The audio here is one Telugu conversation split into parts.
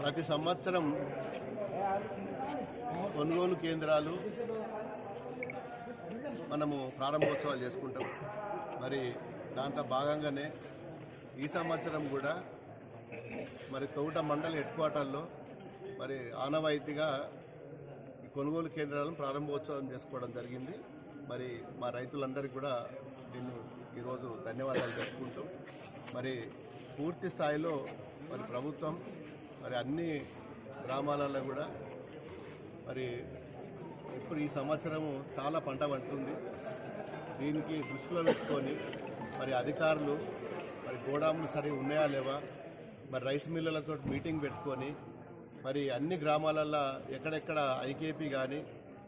ప్రతి సంవత్సరం కొనుగోలు కేంద్రాలు మనము ప్రారంభోత్సవాలు చేసుకుంటాం. మరి దాంట్లో భాగంగానే ఈ సంవత్సరం కూడా మరి తోట మండలి హెడ్ క్వార్టర్లో మరి ఆనవాయితీగా కొనుగోలు కేంద్రాలను ప్రారంభోత్సవం చేసుకోవడం జరిగింది. మరి మా రైతులందరికీ కూడా దీన్ని ఈరోజు ధన్యవాదాలు తెలుపుకుంటూ మరి పూర్తి స్థాయిలో మరి ప్రభుత్వం మరి అన్ని గ్రామాలలో కూడా మరి ఇప్పుడు ఈ సంవత్సరము చాలా పంట పండుతుంది. దీనికి దృష్టిలో పెట్టుకొని మరి అధికారులు మరి గోడాములు సరిగా ఉన్నాయా లేవా? మరి రైస్ మిల్లులతో మీటింగ్ పెట్టుకొని మరి అన్ని గ్రామాలల్లో ఎక్కడెక్కడ ఐకేపీ కానీ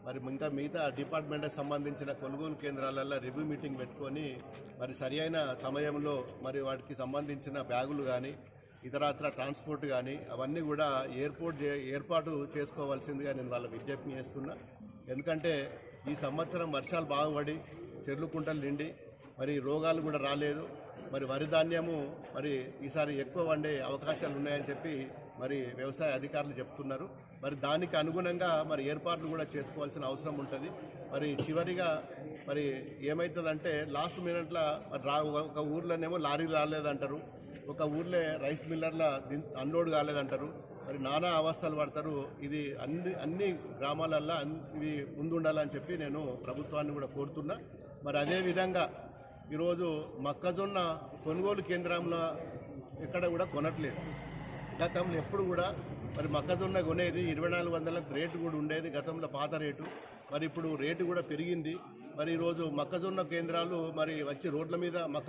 మరి ఇంకా మిగతా డిపార్ట్మెంట్కి సంబంధించిన కొనుగోలు కేంద్రాలలో రివ్యూ మీటింగ్ పెట్టుకొని మరి సరి అయిన సమయంలో మరి వాటికి సంబంధించిన బ్యాగులు కానీ ఇతరత్ర ట్రాన్స్పోర్ట్ కానీ అవన్నీ కూడా ఎయిర్పోర్ట్ చే- ఏర్పాటు చేసుకోవాల్సిందిగా నేను వాళ్ళ విజ్ఞప్తి చేస్తున్నా. ఎందుకంటే ఈ సంవత్సరం వర్షాలు బాగుపడి చెర్లు కుంటలు నిండి మరి రోగాలు కూడా రాలేదు. మరి వరి ధాన్యము మరి ఈసారి ఎక్కువ వండే అవకాశాలు ఉన్నాయని చెప్పి మరి వ్యవసాయ అధికారులు చెప్తున్నారు. మరి దానికి అనుగుణంగా మరి ఏర్పాట్లు కూడా చేసుకోవాల్సిన అవసరం ఉంటుంది. మరి చివరిగా మరి ఏమవుతుందంటే లాస్ట్ మినిట్లో మరి రా ఒక ఊర్లోనేమో లారీ రాలేదంటారు. ఒక ఊర్లో రైస్ మిల్లర్ల అన్లోడ్ కాలేదంటారు. మరి నానా అవస్థలు పడతారు. ఇది అన్ని అన్ని గ్రామాలల్లో అన్- ఇవి ముందుండాలని చెప్పి నేను ప్రభుత్వాన్ని కూడా కోరుతున్నా. మరి అదే విధంగా ఈరోజు మొక్కజొన్న కొనుగోలు కేంద్రంలో ఎక్కడ కూడా కొనట్లేదు. గతంలో ఎప్పుడు కూడా మరి మొక్కజొన్న కొనేది ఇరవై నాలుగు వందలకు రేటు కూడా ఉండేది గతంలో పాత రేటు. మరి ఇప్పుడు రేటు కూడా పెరిగింది. మరి ఈరోజు మొక్కజొన్న కేంద్రాలు మరి వచ్చి రోడ్ల మీద మొక్క